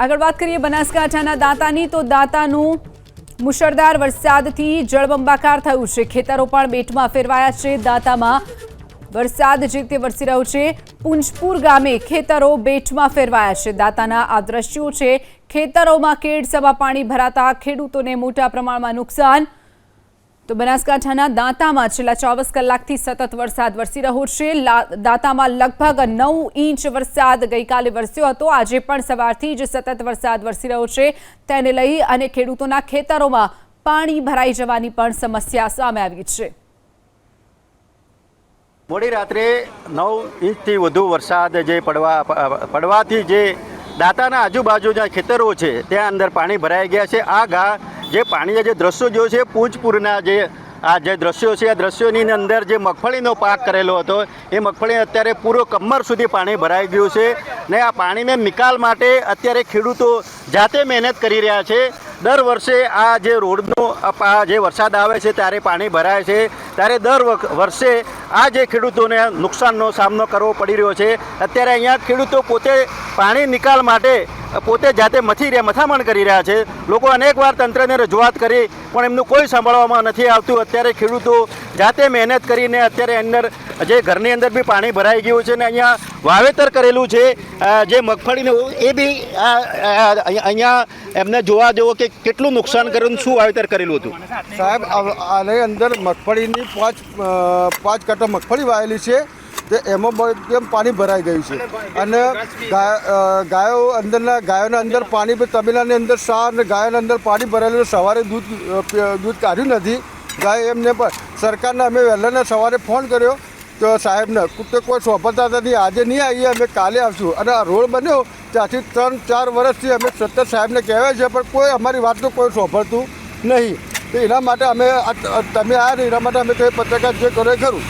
આગળ વાત કરીએ બનાસકાંઠાના દાંતાની, તો દાંતાનું મુશળધાર વરસાદથી જળબંબાકાર થયું છે. ખેતરો પણ બેટમાં ફેરવાયા છે. દાંતામાં વરસાદ જે રીતે વરસી રહ્યો છે, પુંજપુર ગામે ખેતરો બેટમાં ફેરવાયા છે. દાંતાના આ દ્રશ્યો છે, ખેતરોમાં કેડ સભા પાણી ભરાતા ખેડૂતોને મોટા પ્રમાણમાં નુકસાન તો બનાસકાંઠાના દાંતામાં છેલ્લા ચોવીસ કલાકથી સતત વરસાદ વરસી રહ્યો છે. દાંતામાં લગભગ નવ ઇંચ વરસાદ ગઈકાલે વરસ્યો હતો. આજે પણ સવારથી જ સતત વરસાદ વરસી રહ્યો છે. તેને લઈ અને ખેડૂતોના ખેતરોમાં પાણી ભરાઈ જવાની પણ સમસ્યા સામે આવી છે. મોડી રાત્રે નવ ઇંચથી વધુ વરસાદ જે પડવા પડવાથી જે દાંતાના આજુબાજુ જ્યાં ખેતરો છે, ત્યાં અંદર પાણી ભરાઈ ગયા છે. આ ગા જે પાણીના જે દ્રશ્યો જો છે પૂંચપુરના જે આ જે દ્રશ્યો છે, આ દ્રશ્યોની અંદર જે મગફળીનો પાક કરેલો હતો, એ મગફળી અત્યારે પૂરો કમર સુધી પાણી ભરાઈ ગયું છે ને આ પાણીને નિકાલ માટે અત્યારે ખેડૂતો જાતે મહેનત કરી રહ્યા છે. દર વર્ષે આ જે રોડનો આ જે વરસાદ આવે છે ત્યારે પાણી ભરાય છે. ત્યારે દર વર્ષે આ જે ખેડૂતોને નુકસાનનો સામનો કરવો પડી રહ્યો છે. અત્યારે અહીંયા ખેડૂતો પોતે પાણી નિકાલ માટે પોતે જાતે મથી રહ્યા, મથામણ કરી રહ્યા છે. લોકો અનેકવાર તંત્રને રજૂઆત કરી, પણ એમનું કોઈ સાંભળવામાં નથી આવતું. અત્યારે ખેડૂતો જાતે મહેનત કરીને અત્યારે અંદર જે ઘરની અંદર બી પાણી ભરાઈ ગયું છે ને અહીંયા વાવેતર કરેલું છે જે મગફળીનું એ બી અહીંયા એમને જોવા જેવો કે કેટલું નુકસાન કર્યું શું વાવેતર કરેલું હતું? સાહેબ આની અંદર મગફળીની પાંચ પાંચ કટ્ટા મગફળી વાવેલી છે. તે એમાં એકદમ પાણી ભરાઈ ગયું છે? અને ગાયો અંદરના, ગાયોના અંદર પાણી તબેલાની અંદર સાર અને ગાયોના અંદર પાણી ભરાયેલું સવારે દૂધ દૂધ કાઢ્યું નથી. ગાય એમને પણ સરકારને અમે વહેલાને સવારે ફોન કર્યો. તો સાહેબને તો કોઈ સોંપતા નથી આજે નહીં આવીએ, અમે કાલે આવશું. અને આ રોડ બન્યો. ત્યાંથી ત્રણ, ચાર વર્ષથી અમે સતત સાહેબને કહેવાય છે, પણ કોઈ અમારી વાતનું કોઈ સોંપડતું નહીં. તો એના માટે અમે આ, તમે આવ્યા ને એના માટે અમે તો પત્રકાર જે કરો ખરું.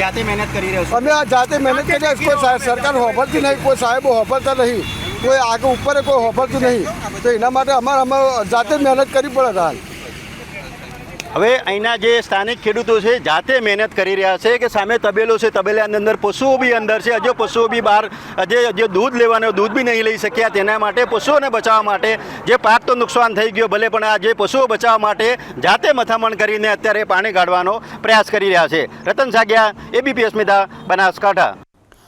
જાતે મહેનત કરી રહ્યો અમે આ જાતે મહેનત કરી રહ્યા. કોઈ સરકાર હોભળતી નહીં, કોઈ સાહેબો હોભળતા નહીં, કોઈ આગળ ઉપર કોઈ હોભળતું નહીં. તો એના માટે અમારે અમારે જાતે મહેનત કરવી પડે હાલ હવે અહીંના જે સ્થાનિક ખેડૂતો છે, જાતે મહેનત કરી રહ્યા છે કે સામે તબેલો છે, તબેલાની અંદર પશુઓ બી અંદર છે. હજુ પશુઓ બી બહાર જે જે દૂધ લેવાનું દૂધ બી નહીં લઈ શક્યા. તેના માટે પશુઓને બચાવવા માટે જે પાક તો નુકસાન થઈ ગયો, ભલે પણ આ જે પશુઓ બચાવવા માટે જાતે મથામણ કરીને અત્યારે પાણી કાઢવાનો પ્રયાસ કરી રહ્યા છે. રતન સાગિયા, એબીપી અસ્મિતા, બનાસકાંઠા.